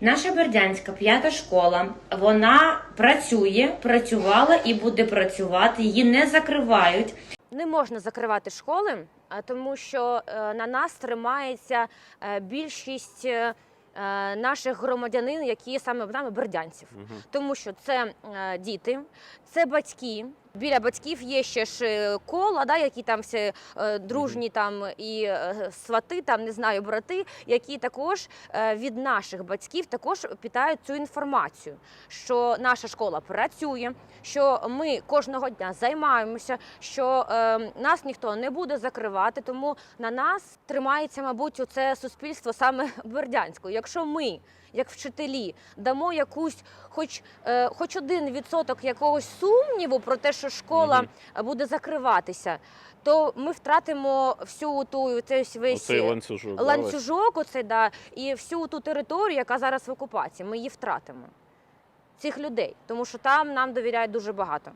Наша Бердянська п'ята школа. Вона працює, працювала і буде працювати. Її не закривають. Не можна закривати школи, а, тому що е, на нас тримається е, більшість е, наших громадянин, які саме нами бердянців. Тому що це діти, це батьки. Біля батьків є ще ж е, кола, да, які там всі е, дружні там і е, свати, там не знаю, брати, які також від наших батьків також питають цю інформацію, що наша школа працює, що ми кожного дня займаємося, що нас ніхто не буде закривати. Тому на нас тримається, мабуть, це суспільство саме бердянського. Якщо ми як вчителі дамо якусь, хоч, е, хоч один відсоток якогось сумніву про те, що школа Мгм. буде закриватися, то ми втратимо всю ту цей весь Оцей ланцюжок. да, ланцюжок, оцей, да, і всю ту територію, яка зараз в окупації. Ми її втратимо. Цих людей, тому що там нам довіряють дуже багато.